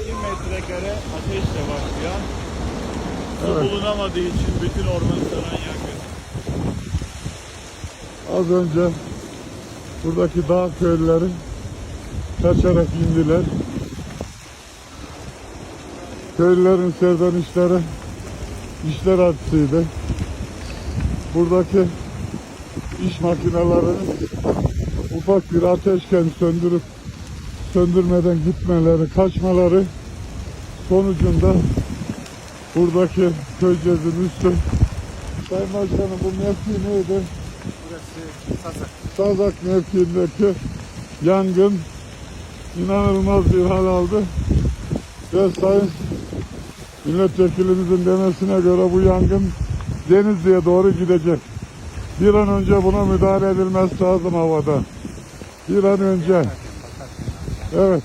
metrekare ateşle başlayan su Evet. bulunamadığı için bütün ormanı saran yangın. Az önce buradaki dağ köylüleri kaçarak indiler. Köylülerin serzenişleri işler acısıydı. Buradaki iş makinelerinin ufak bir ateşken söndürüp söndürmeden gitmeleri, kaçmaları sonucunda buradaki köycezin üstü Sayın Başkanım bu mevki neydi? Burası Sazak. Sazak mevkiindeki yangın inanılmaz bir hal aldı. Ve sayın milletvekilimizin demesine göre bu yangın Denizli'ye doğru gidecek. Bir an önce buna müdahale edilmesi lazım havada. Bir an önce. Evet.